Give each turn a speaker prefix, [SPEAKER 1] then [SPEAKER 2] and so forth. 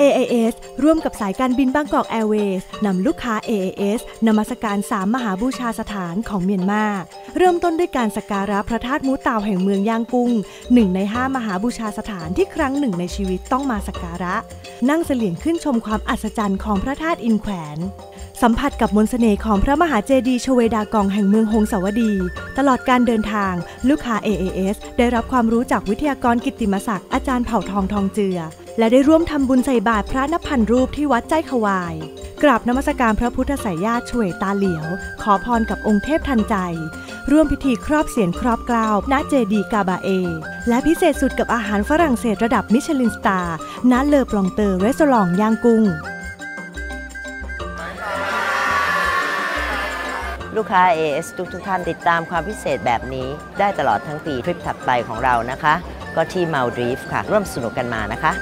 [SPEAKER 1] AAS ร่วมกับสายการบินบางกอกแอร์เวย์นำลูกค้า AAS นมัสการ3มหาบูชาสถานของเมียนมา เริ่มต้นด้วยการสักการะพระธาตุมูเตาแห่งเมืองย่างกุ้งหนึ่งใน5มหาบูชาสถานที่ครั้งหนึ่งในชีวิตต้องมาสักการะ นั่งเสลี่ยงขึ้นชมความอัศจรรย์ของพระธาตุอินแขวนสัมผัสกับมนต์เสน่ห์ของพระมหาเจดีย์ชเวดากองแห่งเมืองหงสาวดี ตลอดการเดินทาง ลูกค้า AAS ได้รับความรู้จากวิทยากรกิติมศักดิ์อาจารย์เผ่าทองทองเจือ และได้ร่วมทำบุญใส่บาตรพระนับพันรูปที่วัดใจขวาย กราบนมัสการพระพุทธสายญาติช่วยตาเหลียว ขอพรกับองค์เทพทันใจ ร่วมพิธีครอบเสียนครอบกล้าวณเจดีกาบาเอ และพิเศษสุดกับอาหารฝรั่งเศสระดับมิชลินสตาร์ณเลอปลองเตอร์เรสอร์ย่างกุ้ง
[SPEAKER 2] ลูกค้า AS ทุกทุกท่านติดตามความพิเศษแบบนี้ได้ตลอดทั้งปีทริปถัดไปของเรานะคะ ก็ที่มาลดีฟค่ะ ร่วมสนุกกันมานะคะ